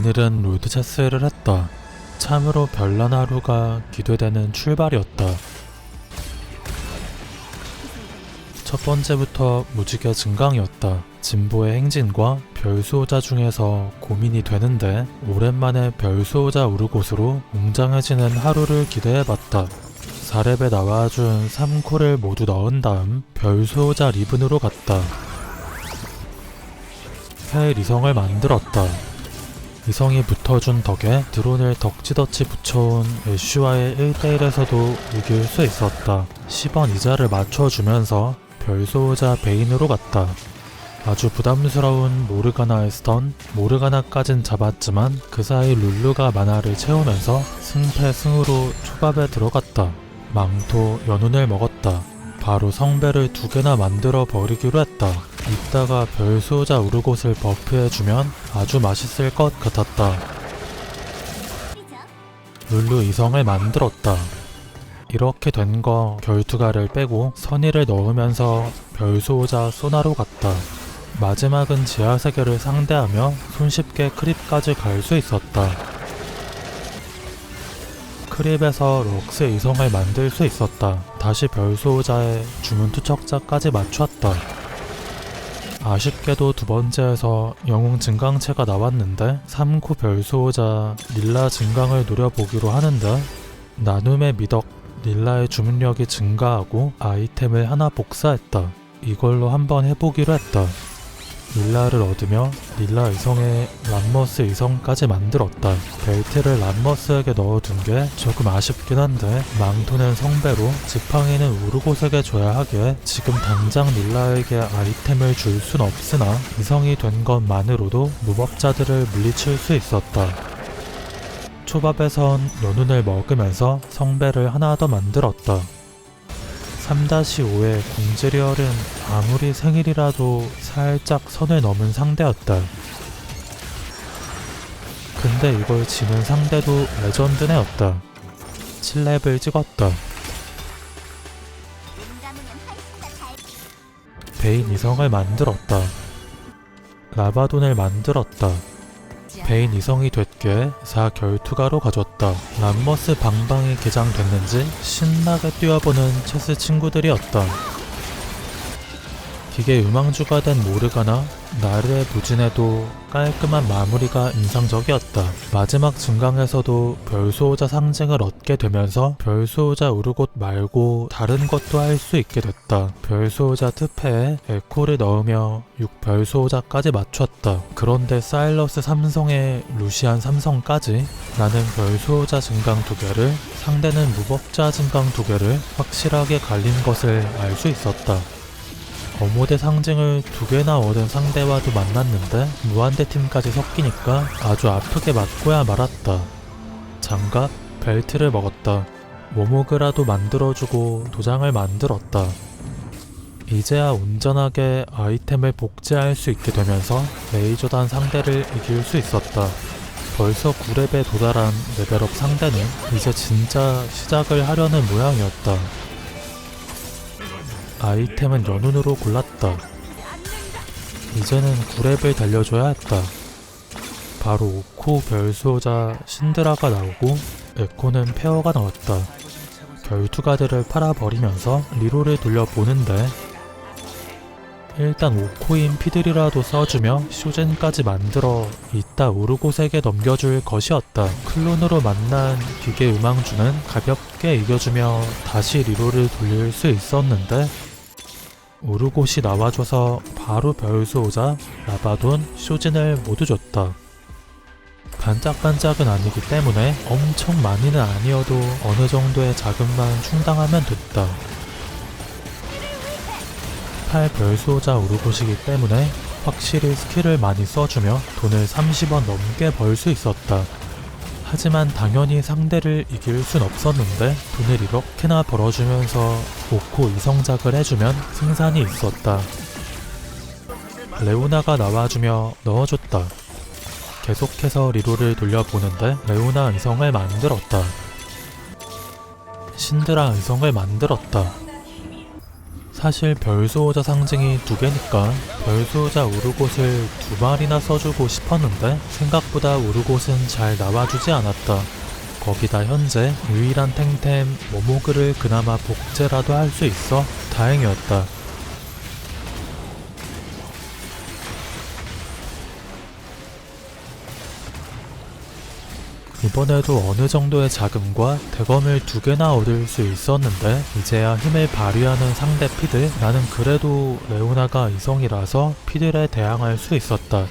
오늘은 롤드체스를 했다. 참으로 별난 하루가 기대되는 출발이었다. 첫 번째부터 무지개 증강이었다. 진보의 행진과 별수호자 중에서 고민이 되는데 오랜만에 별수호자 우르곳으로 웅장해지는 하루를 기대해봤다. 4렙에 나와준 3코를 모두 넣은 다음 별수호자 리븐으로 갔다. 헬 이성을 만들었다. 이성이 붙어준 덕에 드론을 덕지덕지 붙여온 애쉬와의 1대1에서도 이길 수 있었다. 10원 이자를 맞춰주면서 별소호자 베인으로 갔다. 아주 부담스러운 모르가나의 스턴, 모르가나까진 잡았지만 그 사이 룰루가 만화를 채우면서 승패승으로 초밥에 들어갔다. 망토 연운을 먹었다. 바로 성배를 두 개나 만들어 버리기로 했다. 이따가 별수호자 우르곳을 버프해주면 아주 맛있을 것 같았다. 룰루 이성을 만들었다. 이렇게 된 거 결투가를 빼고 선의를 넣으면서 별수호자 소나로 갔다. 마지막은 지하세계를 상대하며 손쉽게 크립까지 갈 수 있었다. 크립에서 럭스 이성을 만들 수 있었다. 다시 별수호자의 주문 투척자까지 맞췄다. 아쉽게도 두 번째에서 영웅 증강체가 나왔는데 3코 별수호자 릴라 증강을 노려보기로 하는데 나눔의 미덕 릴라의 주문력이 증가하고 아이템을 하나 복사했다. 이걸로 한번 해보기로 했다. 릴라를 얻으며 릴라 이성의 람머스 이성까지 만들었다. 벨트를 람머스에게 넣어둔 게 조금 아쉽긴 한데 망토는 성배로 지팡이는 우르곳에게 줘야 하기에 지금 당장 릴라에게 아이템을 줄 순 없으나 이성이 된 것만으로도 무법자들을 물리칠 수 있었다. 초밥에선 연운을 먹으면서 성배를 하나 더 만들었다. 3-5의 공지리얼은 아무리 생일이라도 살짝 선을 넘은 상대였다. 근데 이걸 지는 상대도 레전드네였다. 7렙을 찍었다. 베인 이성을 만들었다. 라바돈을 만들었다. 베인 이성이 됐기에 4결투가로 가졌다. 람머스 방방이 개장됐는지 신나게 뛰어보는 체스 친구들이었다. 기계 유망주가 된 모르가나 나르의 부진에도 깔끔한 마무리가 인상적이었다. 마지막 증강에서도 별수호자 상징을 얻게 되면서 별수호자 우르곳 말고 다른 것도 할 수 있게 됐다. 별수호자 특패에 에코를 넣으며 6별수호자까지 맞췄다. 그런데 사일러스 삼성에 루시안 삼성까지 나는 별수호자 증강 두 개를 상대는 무법자 증강 두 개를 확실하게 갈린 것을 알 수 있었다. 어모대 상징을 두 개나 얻은 상대와도 만났는데 무한대 팀까지 섞이니까 아주 아프게 맞고야 말았다. 장갑, 벨트를 먹었다. 모모그라도 만들어주고 도장을 만들었다. 이제야 온전하게 아이템을 복제할 수 있게 되면서 레이저단 상대를 이길 수 있었다. 벌써 9렙에 도달한 레벨업 상대는 이제 진짜 시작을 하려는 모양이었다. 아이템은 연운으로 골랐다. 이제는 9렙을 달려줘야 했다. 바로 5코 별수호자 신드라가 나오고 에코는 페어가 나왔다. 결투가들을 팔아버리면서 리로를 돌려보는데 일단 5코인 피들이라도 써주며 쇼젠까지 만들어 이따 우르곳에게 넘겨줄 것이었다. 클론으로 만난 기계 유망주는 가볍게 이겨주며 다시 리로를 돌릴 수 있었는데 우르곳이 나와줘서 바로 별수호자, 라바돈, 쇼진을 모두 줬다. 반짝반짝은 아니기 때문에 엄청 많이는 아니어도 어느 정도의 자금만 충당하면 됐다. 8 별수호자 우르곳이기 때문에 확실히 스킬을 많이 써주며 돈을 30원 넘게 벌 수 있었다. 하지만 당연히 상대를 이길 순 없었는데 돈을 이렇게나 벌어주면서 5코 이성작을 해주면 승산이 있었다. 레오나가 나와주며 넣어줬다. 계속해서 리로를 돌려보는데 레오나 이성을 만들었다. 신드라 이성을 만들었다. 사실 별수호자 상징이 두 개니까 별수호자 우르곳을 두 마리나 써주고 싶었는데 생각보다 우르곳은 잘 나와주지 않았다. 거기다 현재 유일한 탱템 모모그를 그나마 복제라도 할 수 있어 다행이었다. 이번에도 어느 정도의 자금과 대검을 두 개나 얻을 수 있었는데 이제야 힘을 발휘하는 상대 피들 나는 그래도 레오나가 이성이라서 피들에 대항할 수 있었다.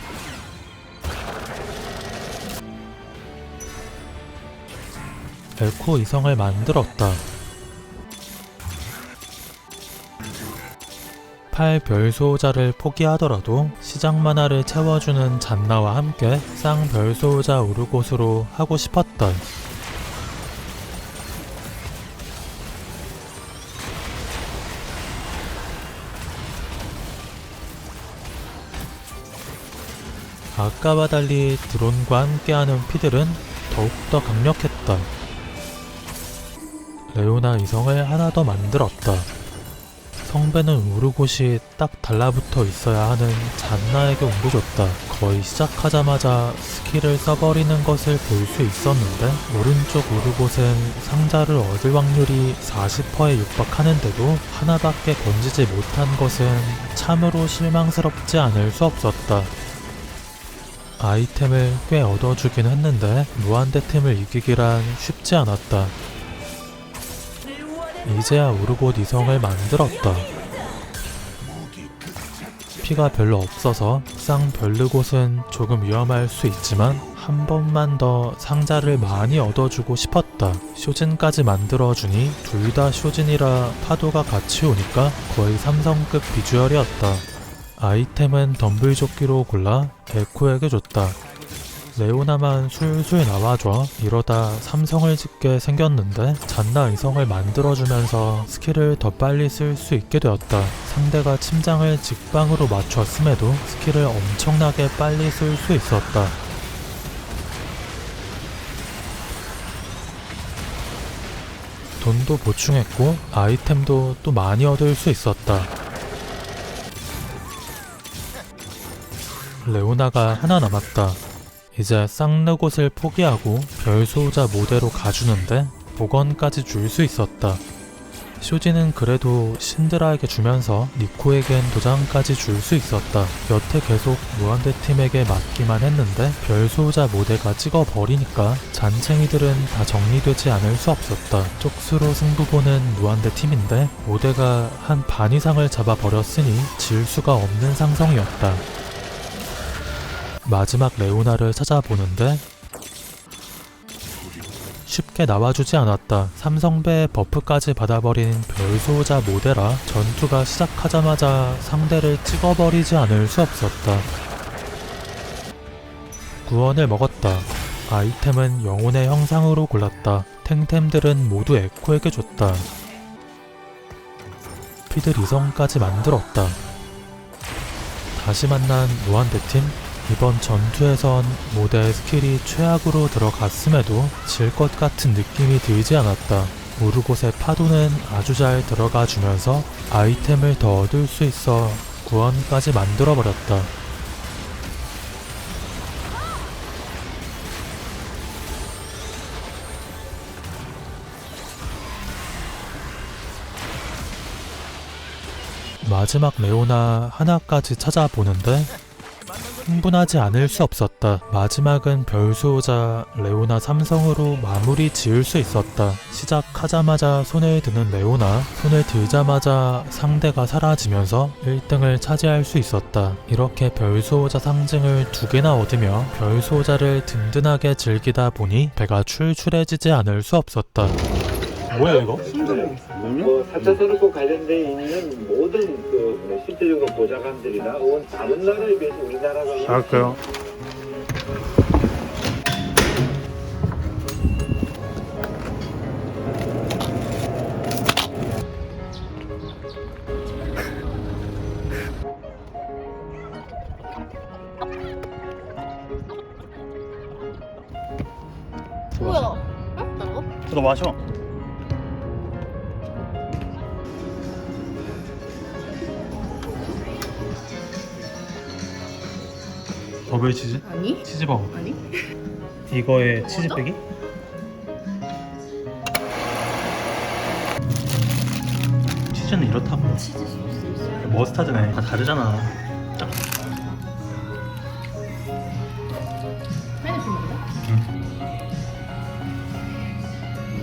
엘코 이성을 만들었다. 팔 별소호자를 포기하더라도 시작 만화를 채워주는 잔나와 함께 쌍 별소호자 우르곳으로 하고 싶었다. 아까와 달리 드론과 함께하는 피들은 더욱더 강력했다. 레오나 이성을 하나 더 만들었다. 성배는 우르곳이 딱 달라붙어 있어야 하는 잔나에게 옮겨줬다. 거의 시작하자마자 스킬을 써버리는 것을 볼 수 있었는데 오른쪽 우르곳은 상자를 얻을 확률이 40%에 육박하는데도 하나밖에 건지지 못한 것은 참으로 실망스럽지 않을 수 없었다. 아이템을 꽤 얻어주긴 했는데 무한대 팀을 이기기란 쉽지 않았다. 이제야 우르곳 이성을 만들었다. 피가 별로 없어서 쌍 별르곳은 조금 위험할 수 있지만 한 번만 더 상자를 많이 얻어주고 싶었다. 쇼진까지 만들어주니 둘 다 쇼진이라 파도가 같이 오니까 거의 삼성급 비주얼이었다. 아이템은 덤블조끼로 골라 에코에게 줬다. 레오나만 술술 나와줘 이러다 삼성을 짓게 생겼는데 잔나 이성을 만들어주면서 스킬을 더 빨리 쓸 수 있게 되었다. 상대가 침장을 직방으로 맞췄음에도 스킬을 엄청나게 빨리 쓸 수 있었다. 돈도 보충했고 아이템도 또 많이 얻을 수 있었다. 레오나가 하나 남았다. 이제 쌍르곳을 포기하고 별소자 모대로 가주는데 복원까지 줄 수 있었다. 쇼지는 그래도 신드라에게 주면서 니코에겐 도장까지 줄 수 있었다. 여태 계속 무한대 팀에게 맞기만 했는데 별소자 모대가 찍어버리니까 잔챙이들은 다 정리되지 않을 수 없었다. 쪽수로 승부 보는 무한대 팀인데 모대가 한 반 이상을 잡아버렸으니 질 수가 없는 상성이었다. 마지막 레오나를 찾아보는데 쉽게 나와주지 않았다. 삼성배 버프까지 받아버린 별소자 모데라 전투가 시작하자마자 상대를 찍어버리지 않을 수 없었다. 구원을 먹었다. 아이템은 영혼의 형상으로 골랐다. 탱템들은 모두 에코에게 줬다. 피들 이성까지 만들었다. 다시 만난 무한대팀 이번 전투에선 모델 스킬이 최악으로 들어갔음에도 질 것 같은 느낌이 들지 않았다. 우르곳의 파도는 아주 잘 들어가 주면서 아이템을 더 얻을 수 있어 구원까지 만들어버렸다. 마지막 레오나 하나까지 찾아보는데 흥분하지 않을 수 없었다. 마지막은 별수호자 레오나 삼성으로 마무리 지을 수 있었다. 시작하자마자 손을 드는 레오나, 손을 들자마자 상대가 사라지면서 1등을 차지할 수 있었다. 이렇게 별수호자 상징을 두 개나 얻으며 별수호자를 든든하게 즐기다 보니 배가 출출해지지 않을 수 없었다. 뭐야 이거? 뭐 4차 산업과 관련돼 있는 모든 그 실질적으로 보좌관들이나 혹은 다른 나라에 비해서 우리나라가 할까요? 뭐야? 응? 너 마셔. 버블 치즈? 아니? 치즈버거. 아니? 이거에 치즈 맞아? 빼기? 치즈는 이렇다고. 치즈 소스 있어요. 머스타드네. 다 다르잖아. 파인애플 먹나?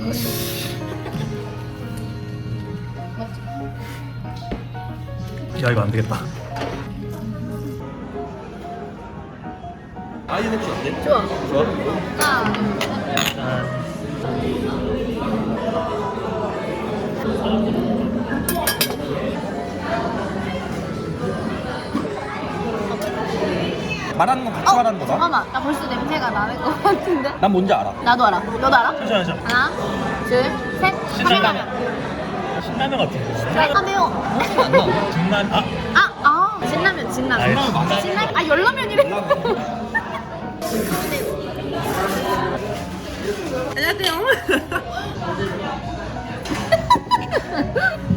맞지? 야 이거 안 되겠다. 아이언 액션 어때? 좋아. 좋아? 하나, 둘, 셋. 짠. 말하는 건 같이 말하는 거다? 잠깐만. 나 벌써 냄새가 나는 것 같은데? 난 뭔지 알아. 나도 알아. 너도 알아? 잠시만 잠시만. 하나, 둘, 셋. 신라면. 신라면 같은 거. 안 나. 중란 아 아, 아, 진라면, 진라면. 알지. 맞아. 진라면, 아, 열라면이래. 안녕하세요.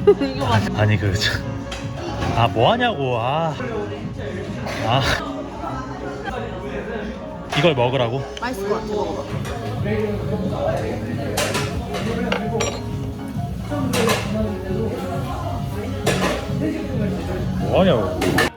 이거 맞아. 아니 그아 뭐하냐고 아. 아. 이걸 먹으라고? 맛있을 것 같아. 뭐하냐고